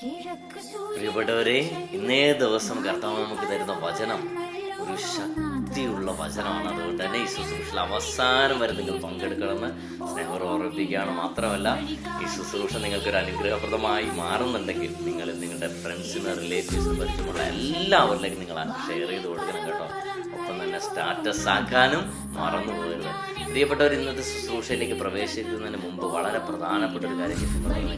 പ്രിയപ്പെട്ടവരെ ഇന്നേ ദിവസം കർത്താവ് നമുക്ക് തരുന്ന വചനം ഒരു ശക്തിയുള്ള വചനമാണ്. അതുകൊണ്ട് തന്നെ ഈ ശുശ്രൂഷയിൽ അവസാനം വരെ നിങ്ങൾ പങ്കെടുക്കണമെന്ന് സ്നേഹം ഓർമ്മിപ്പിക്കുകയാണ്. മാത്രമല്ല ഈ ശുശ്രൂഷ നിങ്ങൾക്കൊരു അനുഗ്രഹപ്രദമായി മാറുന്നുണ്ടെങ്കിൽ നിങ്ങൾ നിങ്ങളുടെ ഫ്രണ്ട്സിന് റിലേറ്റീവ്സിന് പരിചയമുള്ള എല്ലാവരിലേക്കും നിങ്ങൾ ഷെയർ ചെയ്ത് കൊടുക്കണം കേട്ടോ. ഒപ്പം തന്നെ സ്റ്റാറ്റസ് ആക്കാനും മറന്നു പോകരുത് പ്രിയപ്പെട്ടവർ ഇന്നത്തെ ശുശ്രൂഷയിലേക്ക് പ്രവേശിക്കുന്നതിന് മുമ്പ് വളരെ പ്രധാനപ്പെട്ട ഒരു കാര്യം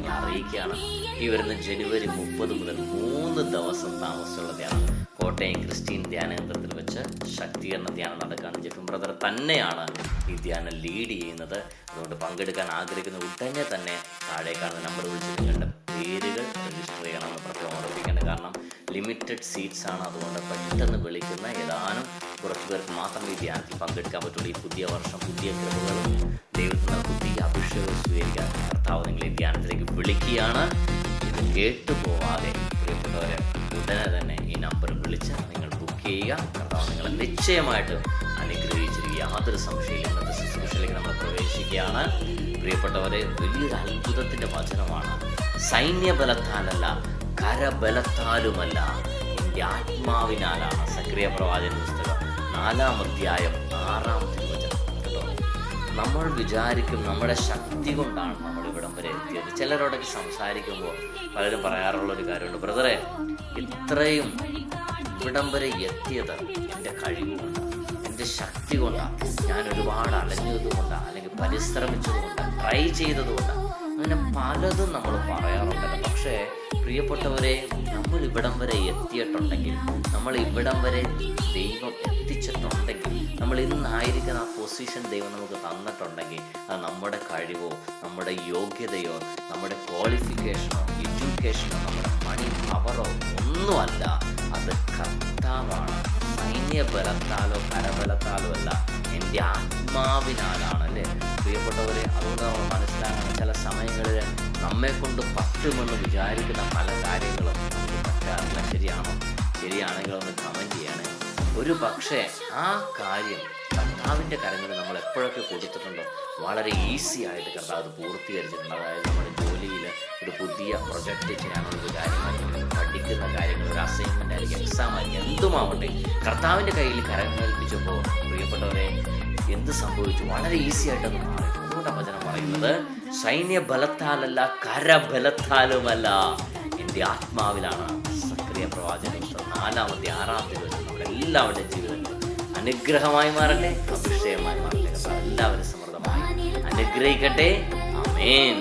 ഞാൻ അറിയിക്കുകയാണ്. ഈ വരുന്ന ജനുവരി മുപ്പത് മുതൽ മൂന്ന് ദിവസം താമസിച്ചുള്ള ധ്യാനം കോട്ടയം ക്രിസ്റ്റീൻ ധ്യാനകേന്ദ്രത്തിൽ വെച്ച് ശക്തീകരണ ധ്യാനം നടക്കുകയാണ്. ജെഫിൻ ബ്രദർ തന്നെയാണ് ഈ ധ്യാനം ലീഡ് ചെയ്യുന്നത്. അതുകൊണ്ട് പങ്കെടുക്കാൻ ആഗ്രഹിക്കുന്ന ഉടനെ തന്നെ താഴെ കാണുന്ന നമ്പർ നിങ്ങളുടെ പേരുകൾ രജിസ്റ്റർ ചെയ്യണമെന്ന് പ്രത്യേകം ഓർമ്മിപ്പിക്കേണ്ടത് കാരണം ലിമിറ്റഡ് സീറ്റ്സ് ആണ് അതുകൊണ്ട് പെട്ടെന്ന് വിളിക്കുന്ന ഏതാനും കുറച്ച് പേർക്ക് മാത്രമേ ധ്യാനത്തിൽ പങ്കെടുക്കാൻ പറ്റുള്ളൂ. ഈ പുതിയ വർഷം പുതിയ കൃപകളും ദൈവത്തിന് പുതിയ അഭിഷേകം സ്വീകരിക്കാൻ കർത്താവ് നിങ്ങളെ ധ്യാനത്തിലേക്ക് വിളിക്കുകയാണ്. ഇത് കേട്ടു പോവാതെ പ്രിയപ്പെട്ടവരെ ഉടനെ തന്നെ ഈ നമ്പർ വിളിച്ച് നിങ്ങൾ ബുക്ക് ചെയ്യുക. കർത്താവ് നിങ്ങളെ നിശ്ചയമായിട്ട് അനുഗ്രഹിച്ചിരിക്കുക യാതൊരു സംശയമില്ല. ഇന്നത്തെ ശുശ്രൂഷയിലേക്ക് നമ്മൾ പ്രവേശിക്കുകയാണ്. പ്രിയപ്പെട്ടവരെ വലിയൊരു അത്ഭുതത്തിന്റെ വചനമാണ്. സൈന്യബലത്താലല്ല കരബലത്താലുമല്ല. എന്റെ ആത്മാവിനാലാണ്. സക്രിയ പ്രവാചക പുസ്തകം നാലാം അധ്യായം ആറാം തിരുവചനം. കേട്ടോ? നമ്മൾ വിചാരിക്കും നമ്മുടെ ശക്തി കൊണ്ടാണ് നമ്മൾ ഇവിടം വരെ എത്തിയത്. ചിലരോടൊക്കെ സംസാരിക്കുമ്പോൾ പലരും പറയാറുള്ള ഒരു കാര്യമുണ്ട്. ബ്രദറെ ഇത്രയും ഇവിടം വരെ എത്തിയത് എന്റെ കഴിവുകൊണ്ടാണ് എന്റെ ശക്തി കൊണ്ടാണ്. ഞാൻ ഒരുപാട് അലഞ്ഞതുകൊണ്ടാണ് അല്ലെങ്കിൽ പരിശ്രമിച്ചതുകൊണ്ടാണ് ട്രൈ ചെയ്തത് കൊണ്ടാണ് അങ്ങനെ പലതും നമ്മൾ പറയാറുണ്ടല്ലോ. പക്ഷേ പ്രിയപ്പെട്ടവരെ നമ്മൾ ഇവിടം വരെ എത്തിയിട്ടുണ്ടെങ്കിൽ നമ്മൾ ഇവിടം വരെ ദൈവം എത്തിച്ചിട്ടുണ്ടെങ്കിൽ നമ്മൾ ഇന്നായിരിക്കുന്ന ആ പൊസിഷൻ ദൈവം നമുക്ക് തന്നിട്ടുണ്ടെങ്കിൽ അത് നമ്മുടെ കഴിവോ നമ്മുടെ യോഗ്യതയോ നമ്മുടെ ക്വാളിഫിക്കേഷനോ എഡ്യൂക്കേഷനോ നമ്മുടെ മണി പവറോ ഒന്നുമല്ല. അത് കർത്താവാണ്. സൈന്യബലത്താലോ കരബലത്താലോ അല്ല. എന്റെ ആത്മാവിനാലാണ് അല്ലേ നമ്മെ കൊണ്ട് പറ്റുമെന്ന് വിചാരിക്കുന്ന പല കാര്യങ്ങളും നമുക്ക് പറ്റാറില്ല. ശരിയാണോ? ശരിയാണെങ്കിൽ ഒന്ന് കമന്റ് ചെയ്യണേ. ഒരു പക്ഷേ ആ കാര്യം കർത്താവിന്റെ കരങ്ങളിൽ നമ്മൾ എപ്പോഴൊക്കെ കൊടുത്തിട്ടുണ്ടോ വളരെ ഈസി ആയിട്ട് കർത്താവ് അത് പൂർത്തീകരിച്ചിട്ടുണ്ട്. അതായത് നമ്മുടെ ജോലിയിൽ ഒരു പുതിയ പ്രൊജക്റ്റ് ചെയ്യാനുള്ള ഒരു കാര്യമായിരിക്കും പഠിക്കുന്ന കാര്യങ്ങൾ ഒരു അസൈൻമെന്റ് ആയിരിക്കും എക്സാം ആയിരിക്കും എന്തുമാവട്ടെ. കർത്താവിന്റെ കയ്യിൽ കരമേൽപ്പിച്ചപ്പോൾ പ്രിയപ്പെട്ടവരെ എന്ത് സംഭവിച്ചു? വളരെ ഈസി ആയിട്ടത് മാറി. അതുകൊണ്ടാണ് വചനം പറയുന്നത് സൈന്യ ബലത്താലല്ല കരബലത്താലുമല്ല. എന്റെ ആത്മാവിലാണ് സക്രിയ പ്രവാചകൻ നാലാമത്തെ ആറാമത്തെ ദിവസം നമ്മുടെ എല്ലാവരുടെയും ജീവിതത്തിൽ അനുഗ്രഹമായി മാറട്ടെ അഭിഷേകമായി മാറട്ടെ. എല്ലാവരും സമൃദ്ധമായി അനുഗ്രഹിക്കട്ടെ. അമേൻ